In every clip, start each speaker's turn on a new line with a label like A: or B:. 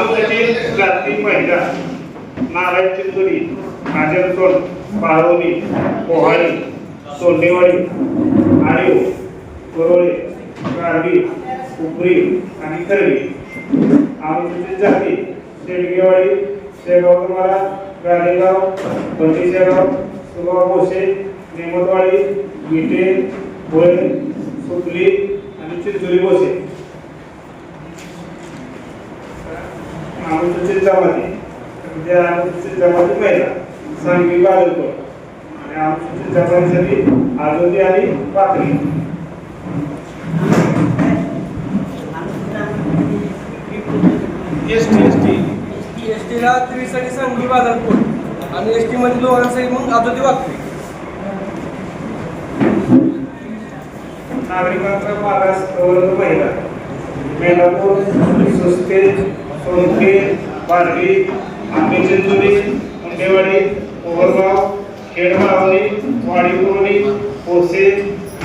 A: तालुक्यातील जाती महिला नारायण चिंचोली काजलतोड पाळवणी पोहाळी सोंडेवाडी आळीव कोरोळे गारडी उपरी आणि करवी. आमची जाती शेडगेवाडी शेगाव गाडेगाव बंदीशेगाव सुगाव भोसे नेमतवाडी विटे भोळे सुपली आणि चिंचोली भोसे अनुसूचित जमाती म्हणजे अनुसूचित जमाती महिला सांगली बाजूकर आणि अनुसूचित जमातीसाठी आजोली आणि Pakri S T S T
B: S टीला त्रिसाठी सांगली बाजारपूर आणि एस टी मध्ये दोघांसाठी मग आदोती वागते.
A: नागरिकांचा मागास प्रवर्ग महिला मेलापूर सुस्ते सोनके बारडी आंबेचिंचोली मुंडेवाडी कोहरगाव खेडमाळवणी वाडी कुर्णी पोसे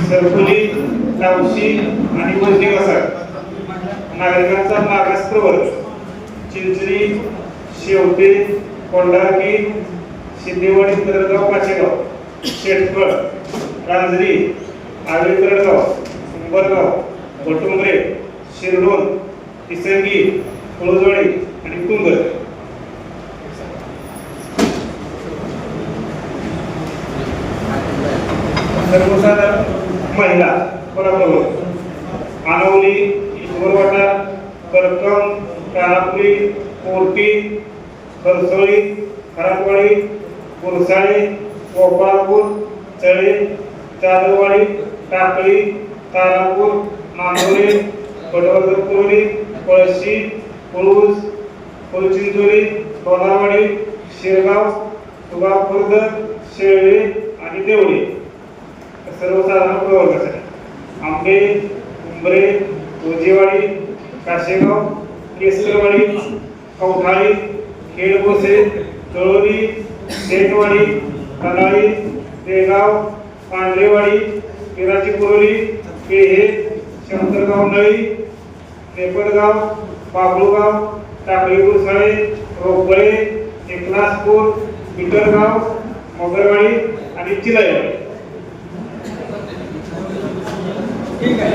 A: सरकुली लावशी आणि वंदी वसाड नागरिकांचा मागास प्रवर्ग चिंचणी शेवटे कोंढाकी सिद्धेवाडी तरगाव पाचेगाव. शेटफळ रांजरी आर्वी तरडगाव उंबरगाव वटुंबरे शिरडोन तिसंगी कुळजवाडी आणि कुंगर सर्वसाधारण महिला कोल्हापूर आनवली ईश्वरवाटा करकम कानापुरी कोरटी खरसोळी खरातवाडी कुरसाळे गोपाळपूर चळे चादरवाडी टाकळी तारापूर नांदोरे पटवर्धनपुरी पळशी पुरुष फुलचिंचोली लोणारवाडी शिरगाव सुगाव खुर्द शेळवे आणि देवळी. सर्वसाधारण प्रवर्गासाठी. आंबे उंबरे उजेवाडी काशेगाव केसरवाडी कवठाळी खेडबोसे तळोली शेटवाडी कलाळी देगाव पांढरेवाडी पिराची कुरोली केहे शंकरगाव नळी नेपडगाव बाबळूगाव टाकळी गुरसाळे रोपळे एकलासपूर बिटरगाव मोगरवाडी आणि चिलाईवाडी
B: ठीक आहे.